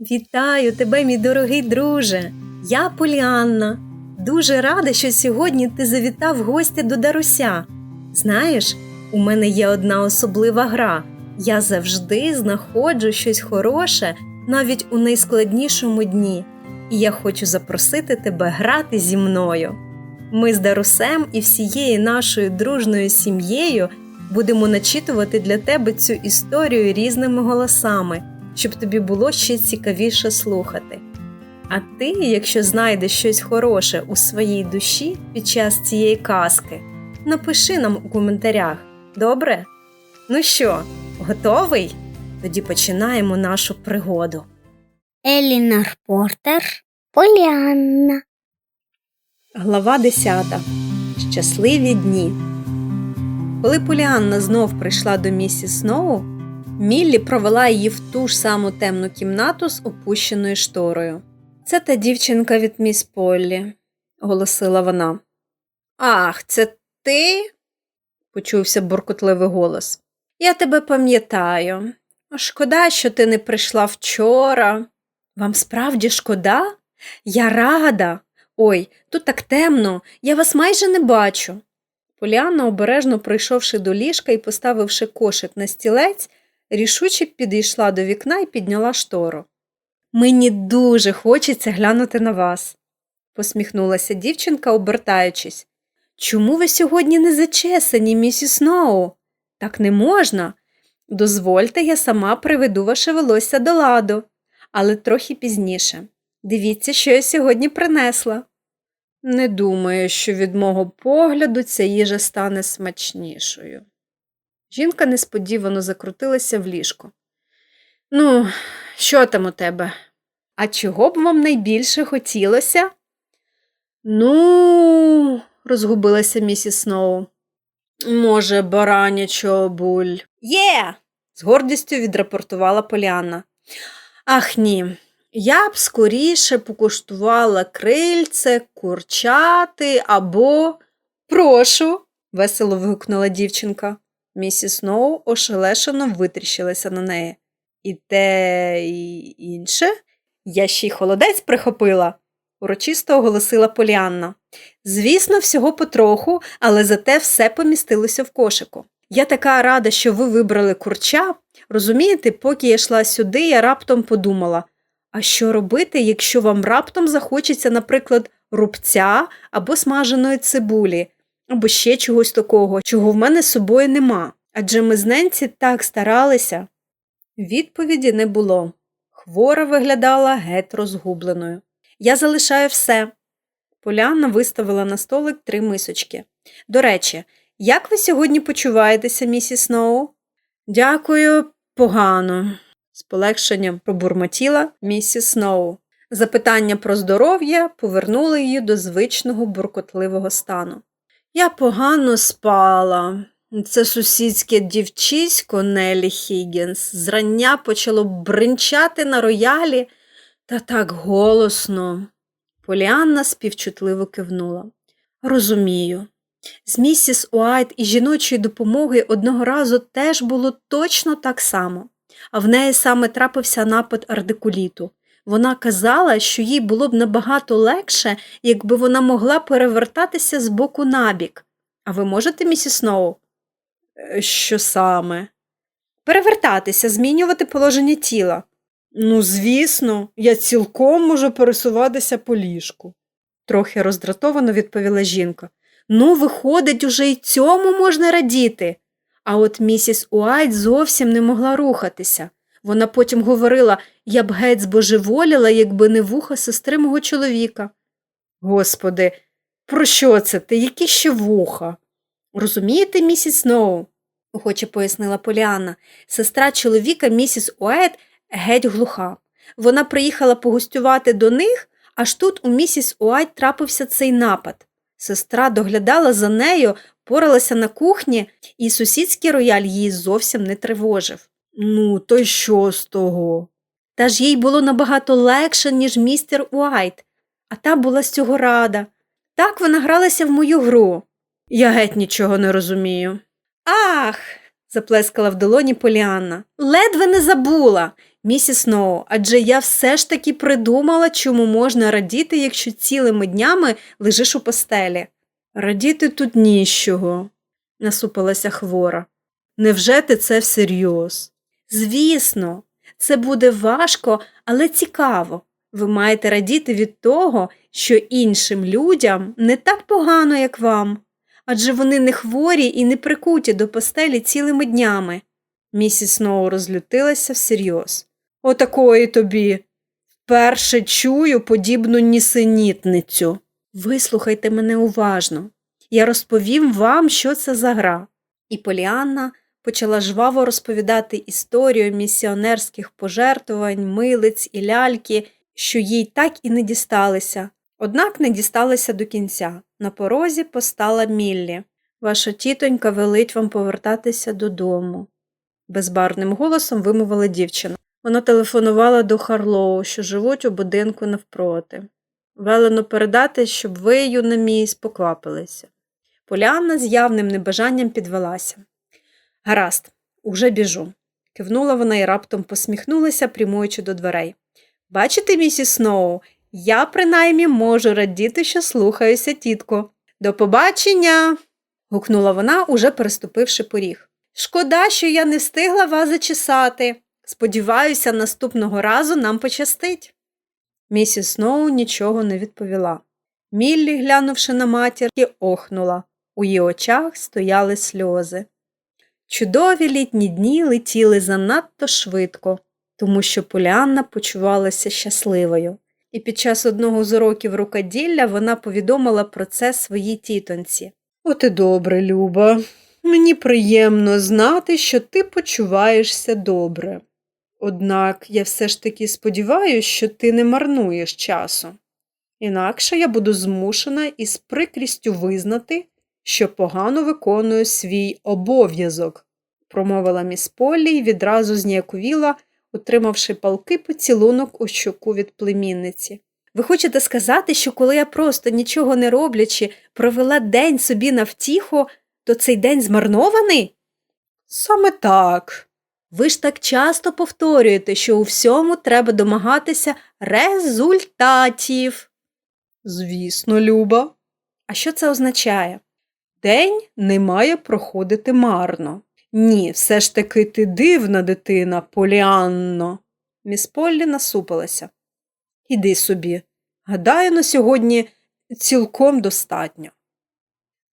Вітаю тебе, мій дорогий друже. Я Поліанна. Дуже рада, що сьогодні ти завітав гості до Даруся. Знаєш, у мене є одна особлива гра. Я завжди знаходжу щось хороше навіть у найскладнішому дні, і я хочу запросити тебе грати зі мною. Ми з Дарусем і всією нашою дружною сім'єю будемо начитувати для тебе цю історію різними голосами, щоб тобі було ще цікавіше слухати. А ти, якщо знайдеш щось хороше у своїй душі під час цієї казки, напиши нам у коментарях, добре? Ну що, готовий? Тоді починаємо нашу пригоду. Елінор Портер, Поліанна. Глава 10. Щасливі дні. Коли Поліанна знов прийшла до місіс Сноу, Міллі провела її в ту ж саму темну кімнату з опущеною шторою. Це та дівчинка від міс Поллі, оголосила вона. Ах, це ти? почувся буркотливий голос. Я тебе пам'ятаю. Шкода, що ти не прийшла вчора. Вам справді шкода? Я рада. Ой, тут так темно, я вас майже не бачу. Поліанна, обережно прийшовши до ліжка і поставивши кошик на стілець, рішуче підійшла до вікна і підняла штору. Мені дуже хочеться глянути на вас, посміхнулася дівчинка, обертаючись. Чому ви сьогодні не зачесані, місіс Сноу? Так не можна. Дозвольте, я сама приведу ваше волосся до ладу, але трохи пізніше. Дивіться, що я сьогодні принесла. Не думаю, що від мого погляду ця їжа стане смачнішою. Жінка несподівано закрутилася в ліжко. Ну, що там у тебе? А чого б вам найбільше хотілося? Ну, розгубилася місіс Сноу. Може, баранячого буль. Є. з гордістю відрапортувала Поліанна. Ах ні. Я б скоріше покуштувала крильце, курчати або. Прошу, весело вигукнула дівчинка. Місіс Сноу ошелешено витріщилася на неї. І те і інше? Я ще й холодець прихопила, урочисто оголосила Поліанна. Звісно, всього потроху, але зате все помістилося в кошику. Я така рада, що ви вибрали курча. Розумієте, поки я йшла сюди, я раптом подумала. А що робити, якщо вам раптом захочеться, наприклад, рубця або смаженої цибулі, або ще чогось такого, чого в мене з собою нема? Адже ми з Ненці так старалися. Відповіді не було. Хвора виглядала геть розгубленою. Я залишаю все. Полянна виставила на столик три мисочки. До речі, як ви сьогодні почуваєтеся, місіс Сноу? Дякую, погано з полегшенням пробурмотіла місіс Сноу. Запитання про здоров'я повернули її до звичного буркотливого стану. Я погано спала. Це сусідське дівчисько Нелі Хіггінс зрання почало бринчати на роялі та так голосно. Поліанна співчутливо кивнула. Розумію. З місіс Уайт і жіночої допомоги одного разу теж було точно так само а в неї саме трапився напад ардикуліту. Вона казала, що їй було б набагато легше, якби вона могла перевертатися з боку набік. А ви можете, місіс Сноу? «Е, Що саме? Перевертатися, змінювати положення тіла. Ну, звісно, я цілком можу пересуватися по ліжку, трохи роздратовано відповіла жінка. Ну, виходить, уже й цьому можна радіти. А от місіс Уайт зовсім не могла рухатися. Вона потім говорила я б геть збожеволіла, якби не вуха сестри мого чоловіка. Господи, про що це ти? Які ще вуха? Розумієте, місіс Сноу? охоче пояснила Поліанна. Сестра чоловіка місіс Уайт геть глуха. Вона приїхала погостювати до них, аж тут у місіс Уайт трапився цей напад. Сестра доглядала за нею, поралася на кухні, і сусідський рояль її зовсім не тривожив. Ну, то й що з того? Та ж їй було набагато легше, ніж містер Уайт, а та була з цього рада. Так вона гралася в мою гру. Я геть нічого не розумію. Ах. заплескала в долоні Поліанна. Ледве не забула. Місіс Сноу, адже я все ж таки придумала, чому можна радіти, якщо цілими днями лежиш у постелі. Радіти тут ніщого, насупилася хвора. Невже ти це всерйоз? Звісно, це буде важко, але цікаво. Ви маєте радіти від того, що іншим людям не так погано, як вам, адже вони не хворі і не прикуті до постелі цілими днями. Місіс Сноу розлютилася всерйоз. Отакої тобі. Вперше чую подібну нісенітницю. Вислухайте мене уважно. Я розповім вам, що це за гра. І Поліанна почала жваво розповідати історію місіонерських пожертвувань, милиць і ляльки, що їй так і не дісталися. Однак не дісталися до кінця. На порозі постала Міллі. Ваша тітонька велить вам повертатися додому, безбарвним голосом вимовила дівчина. Вона телефонувала до Харлоу, що живуть у будинку навпроти. Велено передати, щоб ви, юна міс, поквапилися. Поліанна з явним небажанням підвелася. Гаразд, уже біжу. кивнула вона і раптом посміхнулася, прямуючи до дверей. Бачите, місіс Сноу, я принаймні можу радіти, що слухаюся, тітко. До побачення. гукнула вона, уже переступивши поріг. Шкода, що я не встигла вас зачесати. Сподіваюся, наступного разу нам пощастить. Місіс Сноу нічого не відповіла. Міллі, глянувши на матір, охнула. У її очах стояли сльози. Чудові літні дні летіли занадто швидко, тому що Поліанна почувалася щасливою. І під час одного з уроків рукоділля вона повідомила про це своїй тітоньці. От і добре, Люба. Мені приємно знати, що ти почуваєшся добре. Однак я все ж таки сподіваюся, що ти не марнуєш часу. Інакше я буду змушена із прикрістю визнати, що погано виконую свій обов'язок, промовила міс Полі і відразу зніяковіла, отримавши палкий поцілунок у щоку від племінниці. Ви хочете сказати, що коли я просто нічого не роблячи, провела день собі на втіху, то цей день змарнований? Саме так. Ви ж так часто повторюєте, що у всьому треба домагатися результатів. Звісно, Люба. А що це означає? День не має проходити марно. Ні, все ж таки ти дивна дитина, Поліанно. Міс Поллі насупилася. Іди собі. Гадаю, на сьогодні цілком достатньо.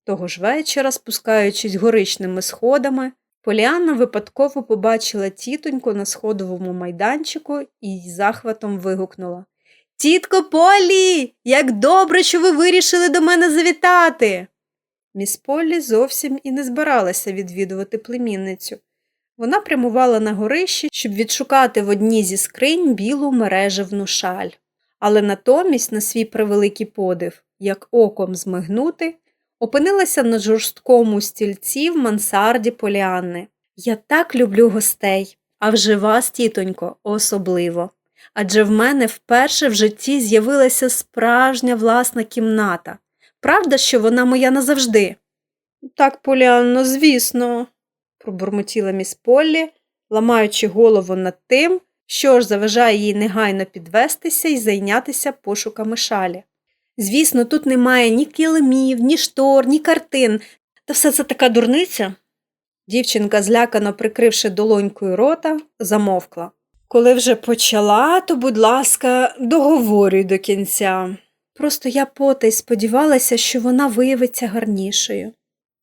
Того ж вечора, спускаючись горичними сходами, Поліанна випадково побачила тітоньку на сходовому майданчику і з захватом вигукнула Тітко Полі, як добре, що ви вирішили до мене завітати. Міс Поллі зовсім і не збиралася відвідувати племінницю. Вона прямувала на горище, щоб відшукати в одній зі скринь білу мережевну шаль. Але натомість, на свій превеликий подив, як оком змигнути, опинилася на жорсткому стільці в мансарді Поліанни. Я так люблю гостей, а вже вас, тітонько, особливо. Адже в мене вперше в житті з'явилася справжня власна кімната. Правда, що вона моя назавжди? Так, Поліанно, звісно, пробурмотіла міс Поллі, ламаючи голову над тим, що ж заважає їй негайно підвестися і зайнятися пошуками шалі. Звісно, тут немає ні килимів, ні штор, ні картин, та все це така дурниця. Дівчинка, злякано прикривши долонькою рота, замовкла. Коли вже почала, то, будь ласка, договорюй до кінця. Просто я потай сподівалася, що вона виявиться гарнішою.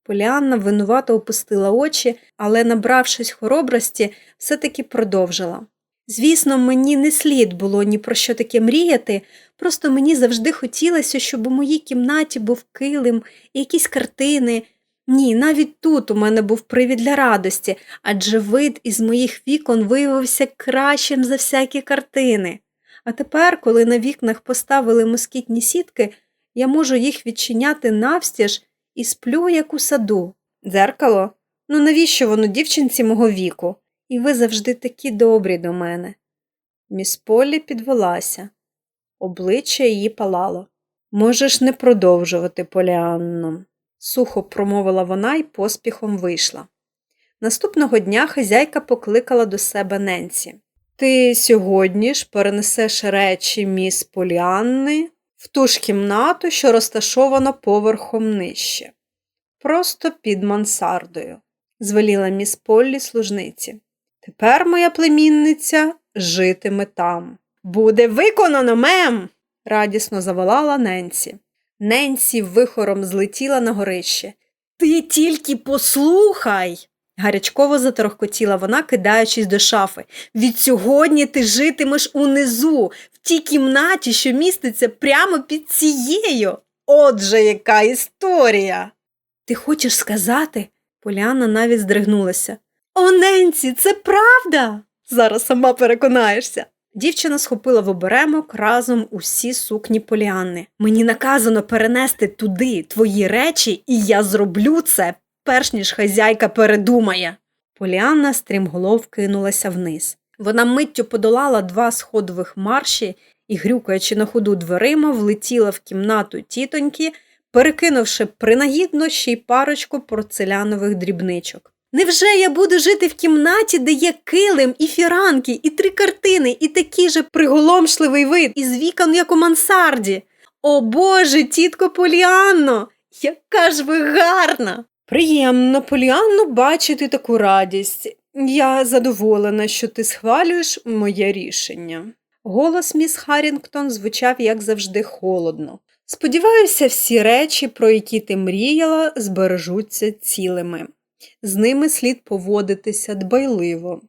Поліанна винувато опустила очі, але, набравшись хоробрості, все-таки продовжила. Звісно, мені не слід було ні про що таке мріяти, просто мені завжди хотілося, щоб у моїй кімнаті був килим якісь картини. Ні, навіть тут у мене був привід для радості, адже вид із моїх вікон виявився кращим за всякі картини. А тепер, коли на вікнах поставили москітні сітки, я можу їх відчиняти навстіж і сплю, як у саду. Дзеркало? Ну навіщо воно дівчинці мого віку? І ви завжди такі добрі до мене. Міс Полі підвелася. Обличчя її палало. Можеш не продовжувати, Поліанно, сухо промовила вона і поспіхом вийшла. Наступного дня хазяйка покликала до себе Ненсі. Ти сьогодні ж перенесеш речі міс Поліанни в ту ж кімнату, що розташована поверхом нижче, просто під мансардою, звеліла міс Поллі служниці. Тепер моя племінниця житиме там. Буде виконано, мем. радісно заволала Ненсі. Ненсі вихором злетіла на горище. Ти тільки послухай. Гарячково заторохкотіла вона, кидаючись до шафи. Від сьогодні ти житимеш унизу, в тій кімнаті, що міститься прямо під цією. Отже, яка історія. Ти хочеш сказати? Поляна навіть здригнулася. О, Ненсі, це правда. Зараз сама переконаєшся. Дівчина схопила в оберемок разом усі сукні Поліанни. Мені наказано перенести туди твої речі, і я зроблю це, перш ніж хазяйка передумає. Поліанна стрімголов кинулася вниз. Вона миттю подолала два сходових марші і, грюкаючи на ходу дверима, влетіла в кімнату тітоньки, перекинувши принагідно ще й парочку порцелянових дрібничок. Невже я буду жити в кімнаті, де є килим і фіранки, і три картини, і такий же приголомшливий вид, із вікон, як у мансарді? О Боже, тітко Поліанно, яка ж ви гарна! Приємно, Поліанно, бачити таку радість. Я задоволена, що ти схвалюєш моє рішення. Голос міс Харрінгтон звучав, як завжди, холодно. Сподіваюся, всі речі, про які ти мріяла, збережуться цілими. З ними слід поводитися дбайливо.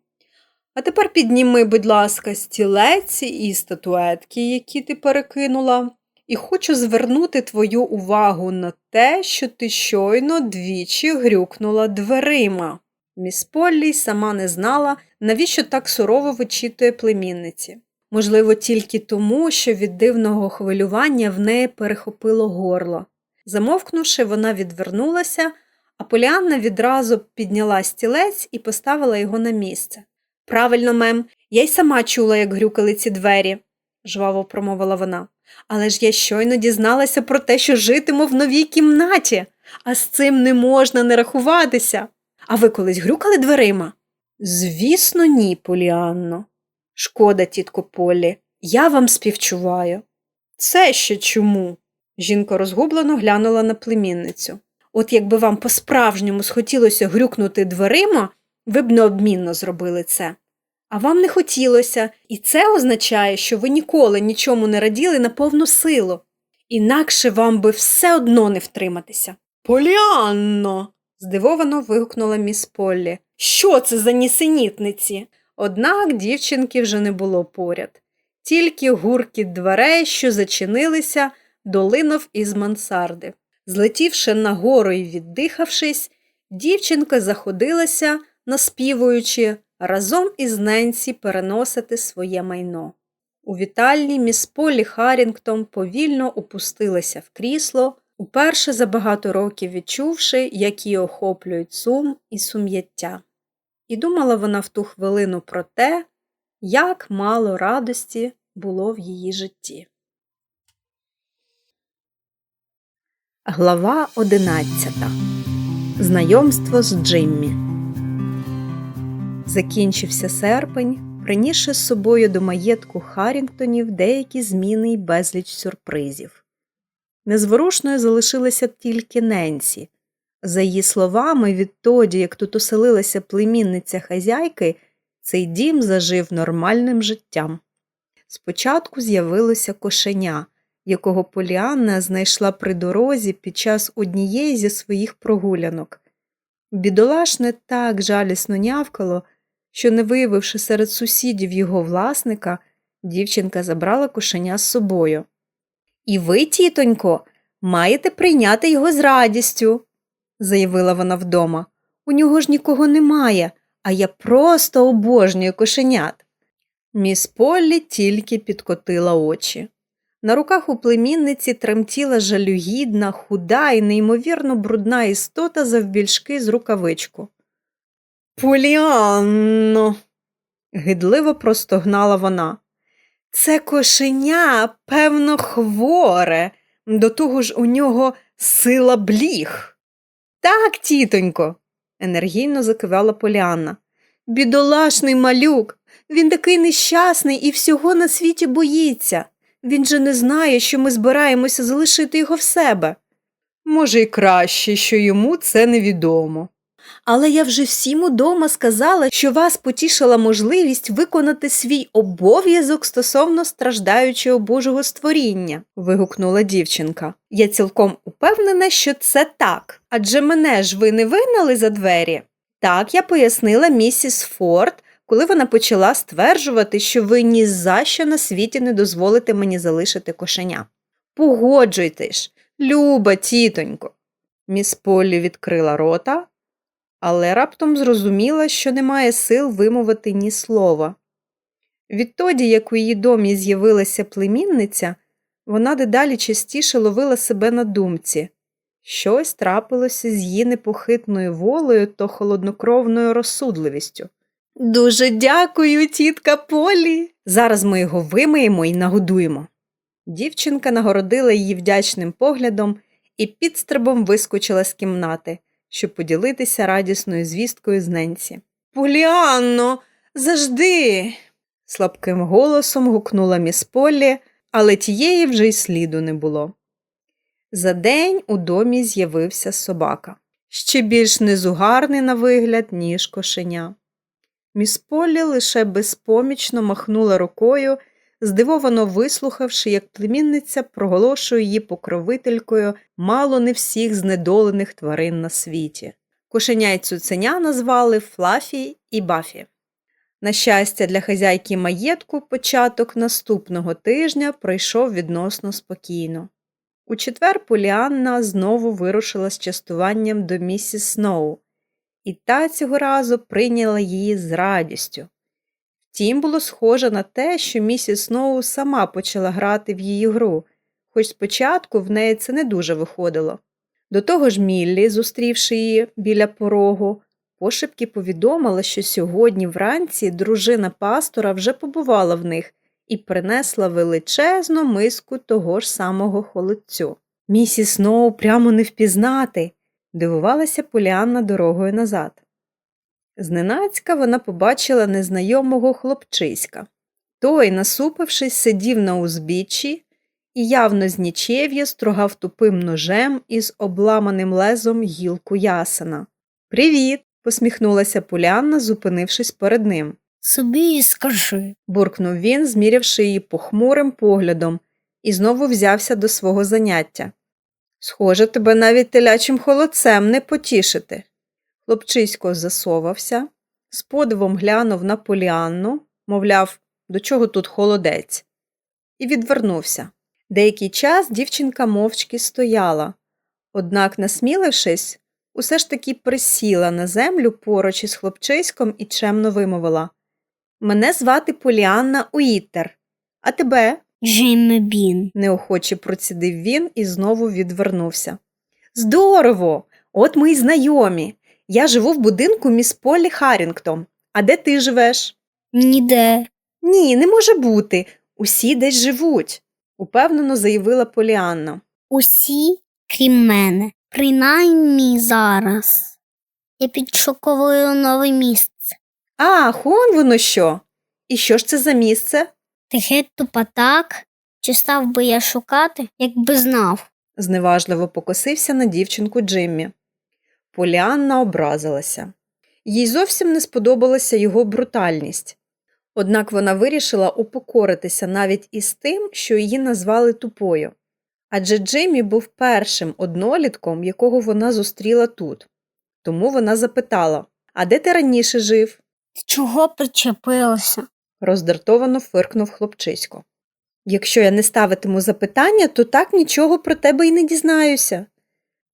А тепер підніми, будь ласка, стілець і статуетки, які ти перекинула, і хочу звернути твою увагу на те, що ти щойно двічі грюкнула дверима. Міс Поллі сама не знала, навіщо так сурово вичитує племінниці. Можливо, тільки тому, що від дивного хвилювання в неї перехопило горло. Замовкнувши, вона відвернулася, а Поліанна відразу підняла стілець і поставила його на місце. Правильно, мем, я й сама чула, як грюкали ці двері, жваво промовила вона. Але ж я щойно дізналася про те, що житиму в новій кімнаті, а з цим не можна не рахуватися. А ви колись грюкали дверима? Звісно, ні, Поліанно. Шкода, тітко Полі, я вам співчуваю. Це ще чому? Жінка розгублено глянула на племінницю. От якби вам по-справжньому схотілося грюкнути дверима, ви б неодмінно зробили це. А вам не хотілося, і це означає, що ви ніколи нічому не раділи на повну силу. Інакше вам би все одно не втриматися. Поліанно. здивовано вигукнула міс Поллі. Що це за нісенітниці? Однак дівчинки вже не було поряд. Тільки гуркіт дверей, що зачинилися, долинув із мансарди. Злетівши нагору і віддихавшись, дівчинка заходилася, наспівуючи, разом із Ненсі переносити своє майно. У вітальні міс Полі Харрінгтон повільно опустилася в крісло, уперше за багато років відчувши, як її охоплюють сум і сум'яття. І думала вона в ту хвилину про те, як мало радості було в її житті. Глава одинадцята. Знайомство з Джиммі. Закінчився серпень, принісши з собою до маєтку Харрінгтонів деякі зміни й безліч сюрпризів. Незворушною залишилася тільки Ненсі. За її словами, відтоді, як тут оселилася племінниця хазяйки, цей дім зажив нормальним життям. Спочатку з'явилося кошеня, якого Поліанна знайшла при дорозі під час однієї зі своїх прогулянок. Бідолашне так жалісно нявкало, що, не виявивши серед сусідів його власника, дівчинка забрала кошеня з собою. І ви, тітонько, маєте прийняти його з радістю, заявила вона вдома. У нього ж нікого немає, а я просто обожнюю кошенят. Міс Поллі тільки підкотила очі. На руках у племінниці тремтіла жалюгідна, худа і неймовірно брудна істота завбільшки з рукавичку. Поліанно. гидливо простогнала вона. Це кошеня, певно, хворе, до того ж у нього сила бліг. Так, тітонько, енергійно закивала Поліанна. Бідолашний малюк, Він такий нещасний і всього на світі боїться. Він же не знає, що ми збираємося залишити його в себе. Може, й краще, що йому це невідомо. Але я вже всім удома сказала, що вас потішила можливість виконати свій обов'язок стосовно страждаючого Божого створіння, вигукнула дівчинка. Я цілком упевнена, що це так. Адже мене ж ви не вигнали за двері. Так я пояснила місіс Форд, коли вона почала стверджувати, що ви ні за що на світі не дозволите мені залишити кошеня. Погоджуйтесь, люба тітонько. Міс Поллі відкрила рота, але раптом зрозуміла, що немає сил вимовити ні слова. Відтоді, як у її домі з'явилася племінниця, вона дедалі частіше ловила себе на думці. Щось трапилося з її непохитною волею та холоднокровною розсудливістю. Дуже дякую, тітка Полі. Зараз ми його вимиємо і нагодуємо. Дівчинка нагородила її вдячним поглядом і підстрибом вискочила з кімнати, щоб поділитися радісною звісткою з Ненсі. Поліанно, завжди. слабким голосом гукнула міс Поллі, але тієї вже й сліду не було. За день у домі з'явився собака, ще більш незугарний на вигляд, ніж кошеня. Міс Поллі лише безпомічно махнула рукою, здивовано вислухавши, як племінниця проголошує її покровителькою мало не всіх знедолених тварин на світі. Кошеня й цуценя назвали Флафі і Бафі. На щастя, для хазяйки маєтку початок наступного тижня пройшов відносно спокійно. У четвер Поліанна знову вирушила з частуванням до місіс Сноу, і та цього разу прийняла її з радістю. Втім, було схоже на те, що місіс Сноу сама почала грати в її гру, хоч спочатку в неї це не дуже виходило. До того ж Міллі, зустрівши її біля порогу, пошепки повідомила, що сьогодні вранці дружина пастора вже побувала в них і принесла величезну миску того ж самого холодцю. Місіс Сноу прямо не впізнати, дивувалася Поліанна дорогою назад. Зненацька вона побачила незнайомого хлопчиська. Той, насупившись, сидів на узбіччі і явно з нічев'я строгав тупим ножем із обламаним лезом гілку ясена. Привіт! посміхнулася Поліанна, зупинившись перед ним. Собі і скажи. буркнув він, змірявши її похмурим поглядом, і знову взявся до свого заняття. Схоже, тебе навіть телячим холодцем не потішити. Хлопчисько засовався, з подивом глянув на Поліанну, мовляв, до чого тут холодець, і відвернувся. Деякий час дівчинка мовчки стояла, однак, насмілившись, усе ж таки присіла на землю поруч із хлопчиськом і чемно вимовила Мене звати Поліанна Уіттер. А тебе? Джиммі Бін. неохоче процідив він і знову відвернувся. Здорово! От ми й знайомі. Я живу в будинку міс Полі Харрінгтон. А де ти живеш? Ніде. Ні, не може бути. Усі десь живуть, упевнено заявила Поліанна. Усі, крім мене. Принаймні зараз. Я підшуковую нове місце. Ах, он воно що. І що ж це за місце? Тихе тупотак. Чи став би я шукати, якби знав? зневажливо покосився на дівчинку Джиммі. Поліанна образилася. Їй зовсім не сподобалася його брутальність. Однак вона вирішила упокоритися навіть із тим, що її назвали тупою. Адже Джиммі був першим однолітком, якого вона зустріла тут. Тому вона запитала А де ти раніше жив? Ти чого причепилася? роздратовано фиркнув хлопчисько. Якщо я не ставитиму запитання, то так нічого про тебе й не дізнаюся.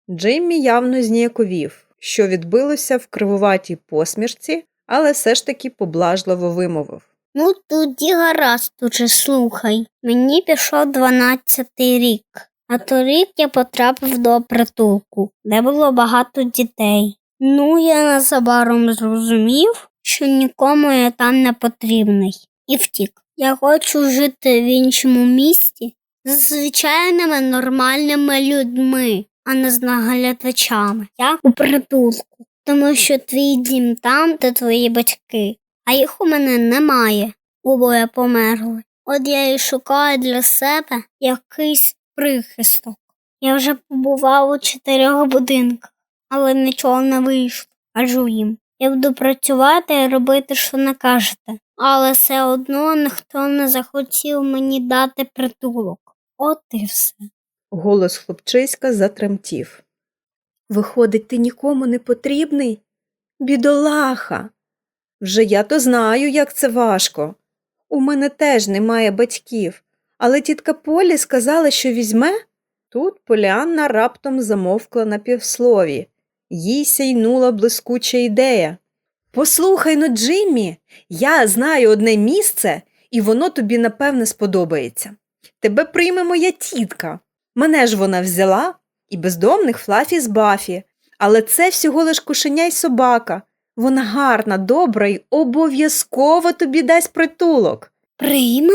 Джиммі явно зніяковів, що відбилося в кривуватій посмішці, але все ж таки поблажливо вимовив. Ну, тоді гаразд уже слухай. Мені пішов дванадцятий рік, а торік я потрапив до притулку, де було багато дітей. Ну, я незабаром зрозумів, що нікому я там не потрібний, і втік. Я хочу жити в іншому місті з звичайними нормальними людьми, а не з наглядачами, як у притулку. Тому що твій дім там, де твої батьки, а їх у мене немає. Обоє померли. От я і шукаю для себе якийсь прихисток. Я вже побував у чотирьох будинках, але нічого не вийшло. Кажу їм. Я буду працювати і робити, що накажете. Але все одно ніхто не захотів мені дати притулок. От і все. Голос хлопчиська затремтів. Виходить, ти нікому не потрібний? Бідолаха. Вже я то знаю, як це важко. У мене теж немає батьків, але тітка Полі сказала, що візьме. Тут Поліанна раптом замовкла на півслові. Їй сяйнула блискуча ідея. Послухай ну, Джиммі, я знаю одне місце, і воно тобі, напевне, сподобається. Тебе прийме моя тітка. Мене ж вона взяла і бездомних Флафі з Бафі, але це всього лиш кошеня й собака. Вона гарна, добра й обов'язково тобі дасть притулок. Прийме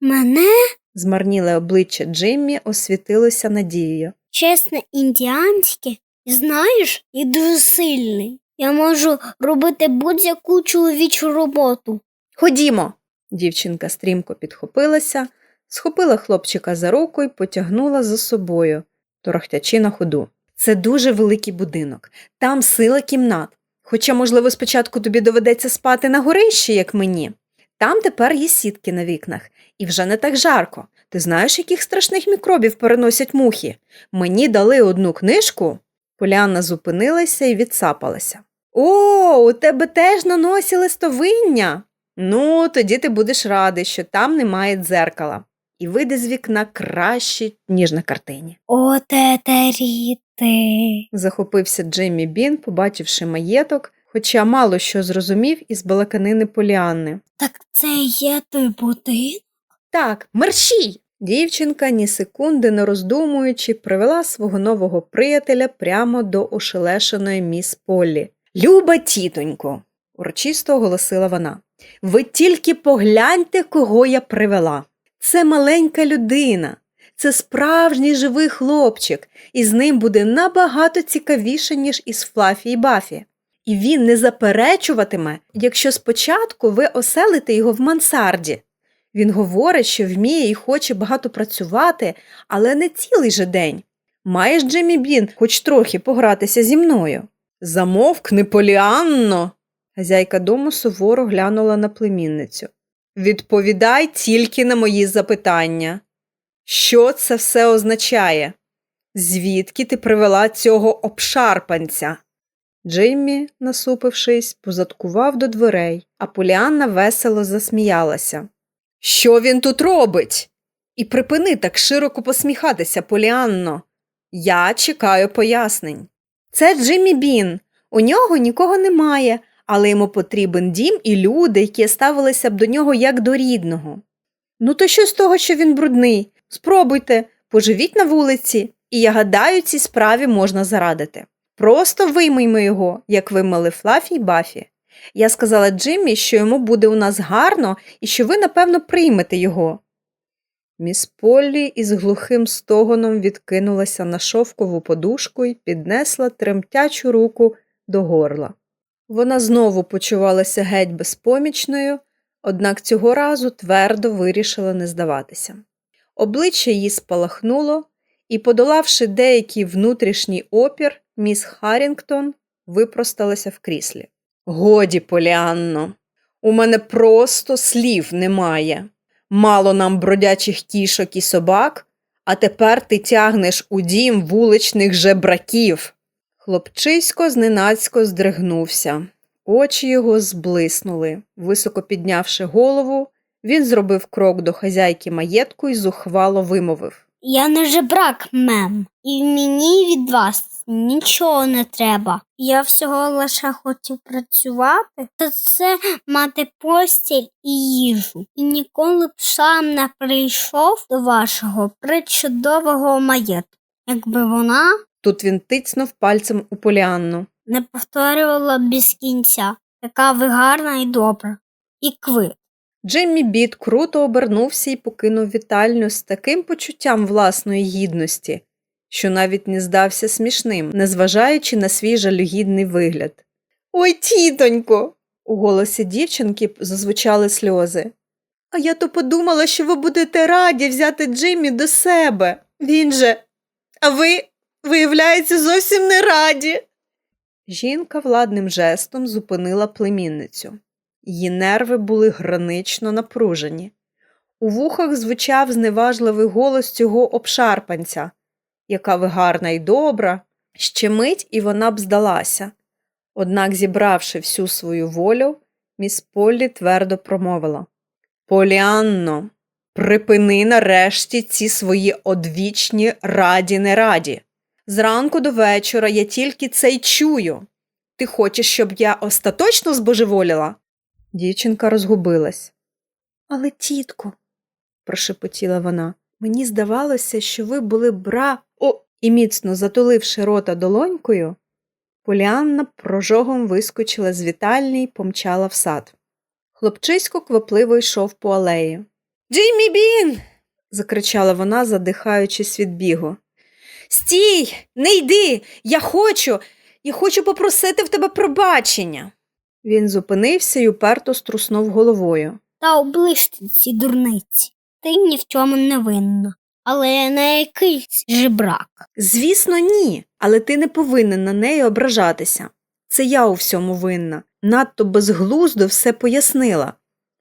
мене Змарніле обличчя Джиммі освітилося надією. чесне індіанське, знаєш, і дуже сильний. Я можу робити будь-яку чоловічу роботу. Ходімо. Дівчинка стрімко підхопилася, схопила хлопчика за руку і потягнула за собою, торохтячи на ходу. Це дуже великий будинок, там сила кімнат. Хоча, можливо, спочатку тобі доведеться спати на горищі, як мені. Там тепер є сітки на вікнах, і вже не так жарко. Ти знаєш, яких страшних мікробів переносять мухи? Мені дали одну книжку. Поліанна зупинилася і відсапалася. О, у тебе теж на носі листовиння. Ну, тоді ти будеш радий, що там немає дзеркала, і вийде з вікна краще, ніж на картині. О, тетеріти. Захопився Джиммі Бін, побачивши маєток, хоча мало що зрозумів із балаканини Поліанни. Так це є той будинок? Так, мерщій! Дівчинка, ні секунди не роздумуючи, привела свого нового приятеля прямо до ошелешеної міс Поллі. Люба тітонько, урочисто оголосила вона. Ви тільки погляньте, кого я привела. Це маленька людина, це справжній живий хлопчик, і з ним буде набагато цікавіше, ніж із Флафі і Бафі. І він не заперечуватиме, якщо спочатку ви оселите його в мансарді. Він говорить, що вміє і хоче багато працювати, але не цілий же день. Маєш, Джиммі Бін, хоч трохи погратися зі мною. Замовкни, Поліанно. Хазяйка дому суворо глянула на племінницю. Відповідай тільки на мої запитання. Що це все означає? Звідки ти привела цього обшарпанця? Джиммі, насупившись, позадкував до дверей, а Поліанна весело засміялася. Що він тут робить? І припини так широко посміхатися, Поліанно. Я чекаю пояснень. Це Джиммі Бін. У нього нікого немає, але йому потрібен дім і люди, які ставилися б до нього як до рідного. Ну, то що з того, що він брудний? Спробуйте, поживіть на вулиці, і я гадаю, цій справі можна зарадити. Просто виймиймо його, як вимили Флафі й Бафі. Я сказала Джиммі, що йому буде у нас гарно і що ви, напевно, приймете його. Міс Поллі із глухим стогоном відкинулася на шовкову подушку і піднесла тремтячу руку до горла. Вона знову почувалася геть безпомічною, однак цього разу твердо вирішила не здаватися. Обличчя її спалахнуло, і, подолавши деякий внутрішній опір, міс Харрінгтон випросталася в кріслі. Годі, Поліанно, у мене просто слів немає. Мало нам бродячих кішок і собак, а тепер ти тягнеш у дім вуличних жебраків. Хлопчисько зненацько здригнувся. Очі його зблиснули. Високо піднявши голову, він зробив крок до хазяйки маєтку і зухвало вимовив. Я не жебрак, мем, і мені від вас нічого не треба. Я всього лише хотів працювати, та це мати постіль і їжу. І ніколи б сам не прийшов до вашого причудового маєтку, якби вона Тут він тицнув пальцем у Поліанну. не повторювала без кінця, яка ви гарна і добра. І кви. Джиммі Біт круто обернувся і покинув вітальню з таким почуттям власної гідності, що навіть не здався смішним, незважаючи на свій жалюгідний вигляд. Ой, тітонько, У голосі дівчинки зазвучали сльози. А я то подумала, що ви будете раді взяти Джиммі до себе. Він же. А ви, виявляється, зовсім не раді. Жінка владним жестом зупинила племінницю. Її нерви були гранично напружені. У вухах звучав зневажливий голос цього обшарпанця. Яка ви гарна і добра. Ще мить і вона б здалася. Однак, зібравши всю свою волю, міс Поллі твердо промовила Поліанно, припини нарешті ці свої одвічні раді не раді. Зранку до вечора я тільки це й чую. Ти хочеш, щоб я остаточно збожеволіла? Дівчинка розгубилась. Але, тітко, прошепотіла вона, мені здавалося, що ви були бра. О! І міцно затуливши рота долонькою, Поліанна прожогом вискочила з вітальні й помчала в сад. Хлопчисько квапливо йшов по алеї. Джиммі Бін. закричала вона, задихаючись від бігу. Стій, не йди. Я хочу, я хочу попросити в тебе пробачення. Він зупинився і уперто струснув головою. Та оближте ці дурниці. Ти ні в чому не винна. Але не якийсь жебрак. Звісно, ні, але ти не повинен на неї ображатися. Це я у всьому винна. Надто безглуздо все пояснила.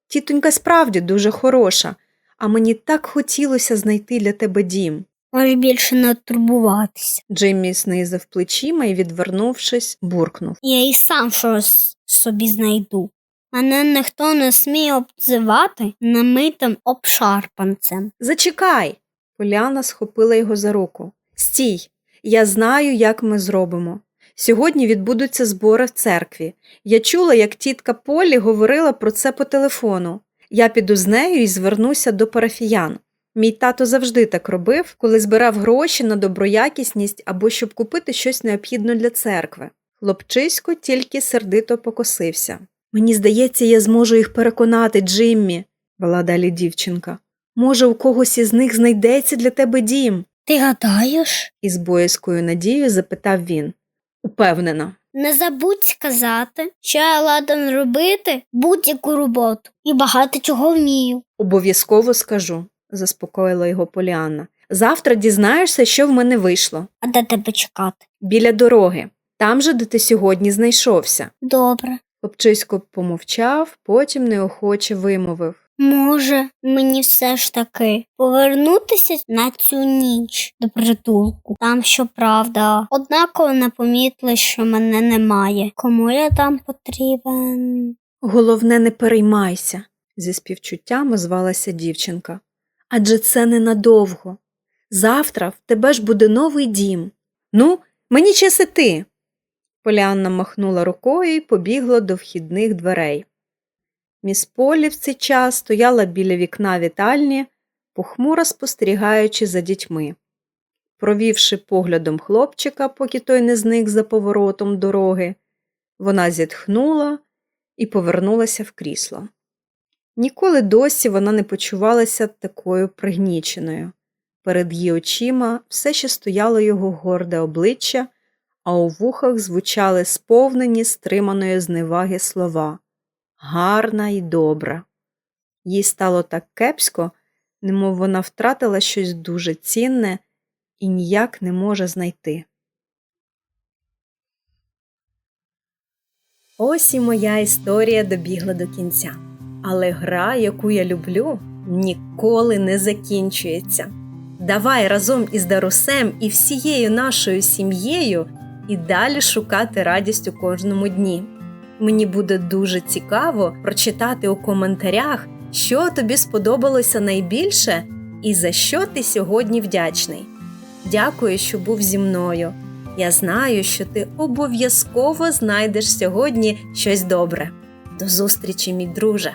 Тітонька справді дуже хороша, а мені так хотілося знайти для тебе дім. Можеш більше не турбуватися. Джиммі знизив плечима і, відвернувшись, буркнув. Я і сам щось собі знайду. Мене ніхто не сміє обзивати намитим обшарпанцем. Зачекай. Поляна схопила його за руку. Стій, я знаю, як ми зробимо. Сьогодні відбудуться збори в церкві. Я чула, як тітка Полі говорила про це по телефону. Я піду з нею і звернуся до парафіян. Мій тато завжди так робив, коли збирав гроші на доброякісність або щоб купити щось необхідне для церкви. Хлопчисько тільки сердито покосився. Мені здається, я зможу їх переконати, Джиммі, вела далі дівчинка. Може, у когось із них знайдеться для тебе дім? Ти гадаєш? із боязкою надією запитав він. Упевнена. Не забудь сказати, що я ладен робити будь-яку роботу і багато чого вмію. Обов'язково скажу, заспокоїла його Поліанна. Завтра дізнаєшся, що в мене вийшло. А де тебе чекати? Біля дороги, там же, де ти сьогодні знайшовся. Добре. Хлопчисько помовчав, потім неохоче вимовив. Може, мені все ж таки повернутися на цю ніч до притулку. Там щоправда, однаково не помітили, що мене немає. Кому я там потрібен? Головне, не переймайся, зі співчуттям озвалася дівчинка. Адже це ненадовго. Завтра в тебе ж буде новий дім. Ну, мені час іти. Поліанна махнула рукою і побігла до вхідних дверей. Міс Полі в цей час стояла біля вікна вітальні, похмуро спостерігаючи за дітьми. Провівши поглядом хлопчика, поки той не зник за поворотом дороги, вона зітхнула і повернулася в крісло. Ніколи досі вона не почувалася такою пригніченою. Перед її очима все ще стояло його горде обличчя, а у вухах звучали сповнені стриманої зневаги слова гарна і добра. Їй стало так кепсько, немов вона втратила щось дуже цінне і ніяк не може знайти. Ось і моя історія добігла до кінця. Але гра, яку я люблю, ніколи не закінчується. Давай разом із Дарусем і всією нашою сім'єю і далі шукати радість у кожному дні. Мені буде дуже цікаво прочитати у коментарях, що тобі сподобалося найбільше і за що ти сьогодні вдячний. Дякую, що був зі мною. Я знаю, що ти обов'язково знайдеш сьогодні щось добре. До зустрічі, мій друже!